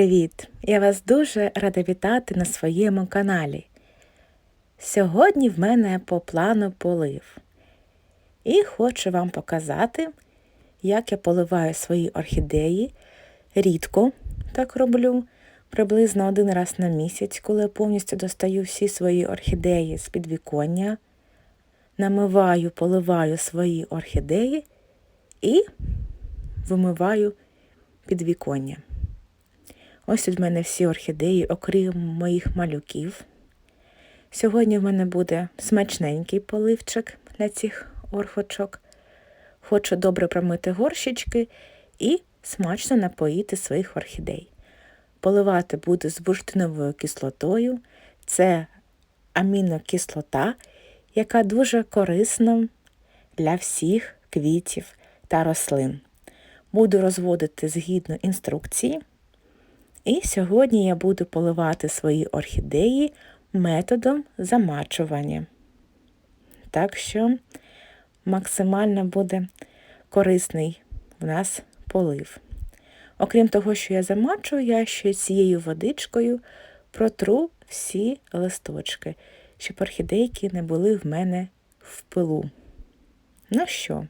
Привіт! Я вас дуже рада вітати на своєму каналі. Сьогодні в мене по плану полив. І хочу вам показати, як я поливаю свої орхідеї. Рідко так роблю, приблизно один раз на місяць, коли я повністю достаю всі свої орхідеї з підвіконня, намиваю, поливаю свої орхідеї і вимиваю підвіконня. Ось тут в мене всі орхідеї, окрім моїх малюків. Сьогодні в мене буде смачненький поливчик для цих орхочок. Хочу добре промити горщички і смачно напоїти своїх орхідей. Поливати буду з бурштиновою кислотою. Це амінокислота, яка дуже корисна для всіх квітів та рослин. Буду розводити згідно інструкції. І сьогодні я буду поливати свої орхідеї методом замачування. Так що максимально буде корисний в нас полив. Окрім того, що я замачую, я ще цією водичкою протру всі листочки, щоб орхідейки не були в мене в пилу. Ну що,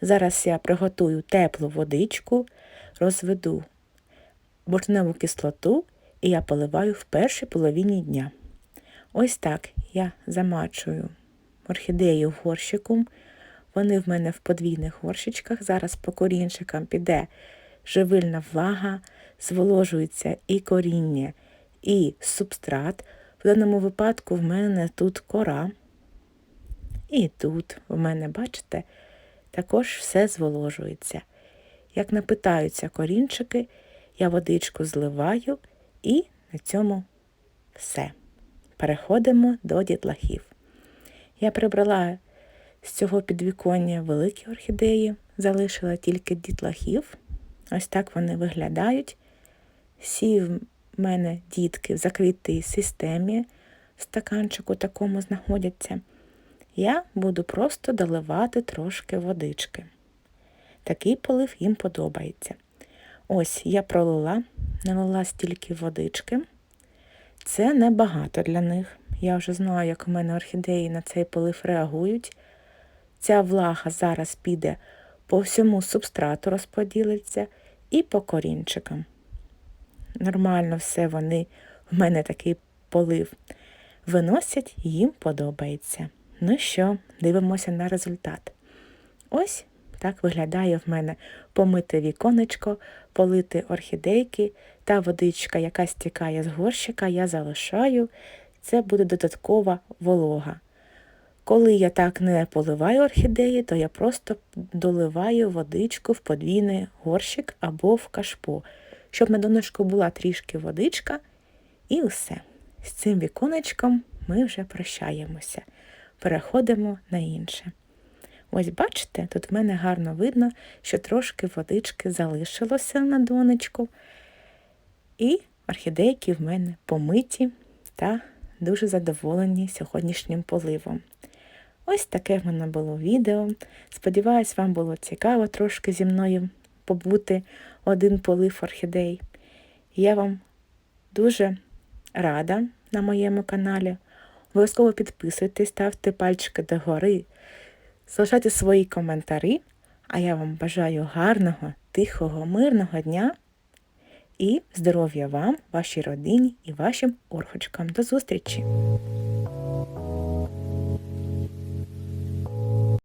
зараз я приготую теплу водичку, розведу бортневу кислоту і я поливаю в першій половині дня. Ось так я замачую орхідею в горщику. Вони в мене в подвійних горщичках. Зараз по корінчикам піде живильна влага, зволожується і коріння, і субстрат. В даному випадку в мене тут кора. І тут в мене, бачите, також все зволожується. Як напитаються корінчики, я водичку зливаю і на цьому все. Переходимо до дітлахів. Я прибрала з цього підвіконня великі орхідеї, залишила тільки дітлахів. Ось так вони виглядають. Всі в мене дітки в закритій системі, в стаканчику такому знаходяться. Я буду просто доливати трошки водички. Такий полив їм подобається. Ось я пролила, налила стільки водички. Це небагато для них. Я вже знаю, як у мене орхідеї на цей полив реагують. Ця влага зараз піде по всьому субстрату, розподілиться і по корінчикам. Нормально все вони, в мене такий полив виносять, їм подобається. Ну що, дивимося на результат. Ось так виглядає в мене помите віконечко, полити орхідейки та водичка, яка стікає з горщика, я залишаю. Це буде додаткова волога. Коли я так не поливаю орхідеї, то я просто доливаю водичку в подвійний горщик або в кашпо, щоб на донечку була трішки водичка і все. З цим віконечком ми вже прощаємося. Переходимо на інше. Ось бачите, тут в мене гарно видно, що трошки водички залишилося на донечку. І орхідейки в мене помиті та дуже задоволені сьогоднішнім поливом. Ось таке в мене було відео. Сподіваюсь, вам було цікаво трошки зі мною побути один полив орхідей. Я вам дуже рада на моєму каналі. Обов'язково підписуйтесь, ставте пальчики догори, залишайте свої коментарі, а я вам бажаю гарного, тихого, мирного дня і здоров'я вам, вашій родині і вашим орхочкам. До зустрічі!